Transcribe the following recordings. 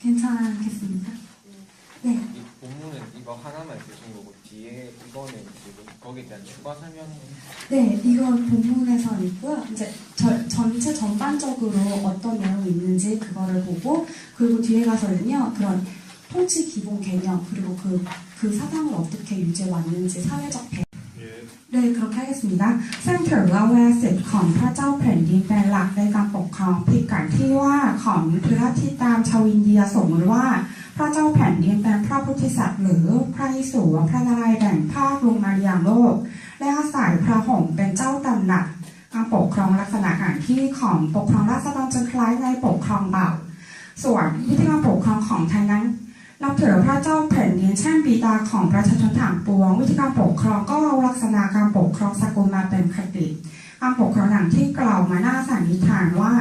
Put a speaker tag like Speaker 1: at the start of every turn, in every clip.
Speaker 1: 괜찮겠습니다. 네.
Speaker 2: 이 본문은 이거 하나만 쓰신 거고 뒤에 이거는 지금 거기에 대한 추가 설명
Speaker 1: 네, 이건 본문에서 있고요. 이제 저- 전체 전반적으로 어떤 내용이 있는지 그거를 보고 그리고 뒤에 가서는요 그런 통치 기본 개념 그리고 그, 그 사상을 어떻게 유지해 왔는지 사회적 배. 네, 그렇게 하겠습니다. ซึ่งถือว่าแวสิทธิ์ของพระเจ้าแผ่นดินเป็นหลักในการปกครองผิดกันที่ว่าของทุรทิตามชาวอินเดียสมมติว่า พระเจ้าแผ่นดินเป็นพระพุทธสัตว์หรือพระอิศวรพระนารายณ์แบ่งภาคลงมาอย่างโลก และอาศัยพระหงส์เป็นเจ้าตำหนักการปกครองลักษณะการที่ของปกครองราษฎรจะคล้ายในปกครองเบาส่วนวิธีการปกครองของไทยนั้น นับถือพระเจ้าแผ่นดินเช่นบิดาของประชาชนทั้งปวง วิธีการปกครองก็เอาลักษณะการปกครองสกุลมาเป็นคติการปกครองอย่างที่กล่าวมาหน้าสันนิษฐานว่า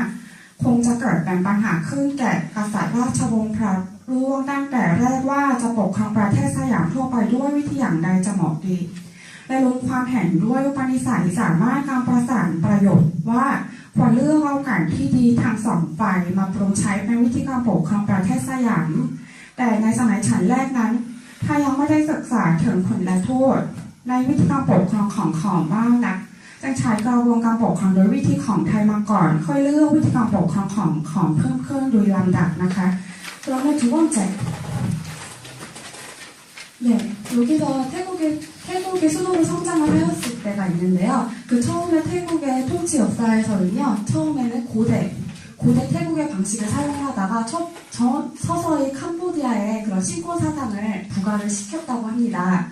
Speaker 1: คงจะเกิดเป็นปัญหาขึ้นแก่กษัตริย์ราชวงศ์พระร่วงตั้งแต่แรกว่าจะปกครองประเทศสยามทั่วไปด้วยวิธีอย่างใดจะเหมาะดีและลงความเห็นด้วยปนิสัยสามารถการประสานประโยชน์ว่าควรเลือกเอาการที่ดีทางสองฝ่ายมาปรุงใช้เป็นวิธีการปกครองประเทศสยาม แต่ในสมัยฉันแรกนั้น ถ้ายังไม่ได้ศึกษาถึงผลและโทษ ในวิธีการปกครองของของบ้างนักจึงใช้กระบวนการปกครองโดยวิธีของไทยมาก่อน ค่อยเลือกวิธีการปกครองของของเพิ่มขึ้นโดยลำดับนะคะ 그러면 두 번째 네, 여기서 태국의 태국의 수도로 성장을 하였을 때가 있는데요. 그 처음에 태국의 통치 역사에서는요, 처음에는 고대 고대 태국의 방식을 사용하다가 첫, 저, 서서히 캄보디아의 그런 신권 사상을 부과를 시켰다고 합니다.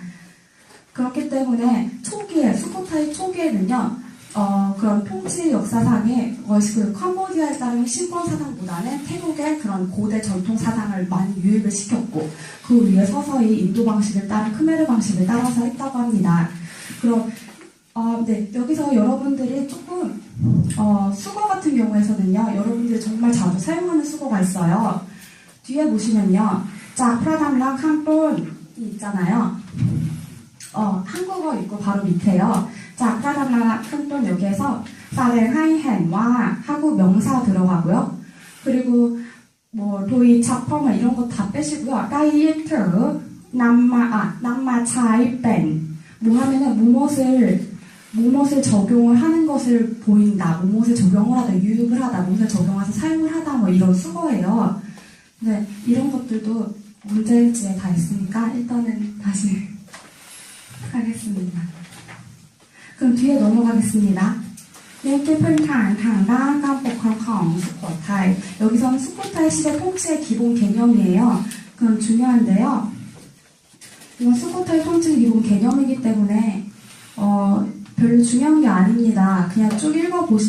Speaker 1: 그렇기 때문에 초기에 수코타이 초기에는요, 어, 그런 통치 역사상에 어, 그 캄보디아에 따른 신권 사상보다는 태국의 그런 고대 전통 사상을 많이 유입을 시켰고 그 위에 서서히 인도 방식을 따른 크메르 방식을 따라서 했다고 합니다. 그럼 어, 네 여기서 여러분들이 조금 어, 수거 같은 경우에서는요 여러분들이 정말 자주 사용하는 수거가 있어요. 뒤에 보시면요 자 프라담랑 칸톤이 있잖아요. 어, 한국어 있고 바로 밑에요. 자, 프라담라 칸톤 여기에서 사레하이 헨와 하고 명사 들어가고요. 그리고 뭐 도이 차퍼 이런 거 다 빼시고요. 라이트 남마 아 남마 차이 뺀뭐 하면은 무엇을 무엇을 적용을 하는 것을 보인다, 무엇을 적용을 하다, 유익을 하다, 무엇을 적용해서 사용을 하다, 뭐 이런 수거예요. 네, 이런 것들도 문제일지에 다 있으니까 일단은 다시 하겠습니다. 그럼 뒤에 넘어가겠습니다. 이렇게 펜탕, 당당, 깜복한컹, 수코타이. 여기서는 수코타이 시대 통치의 기본 개념이에요. 그럼 중요한데요. 이건 수코타이 통치 기본 개념이기 때문에 중요한 게 아닙니다. 그냥 쭉 읽어보시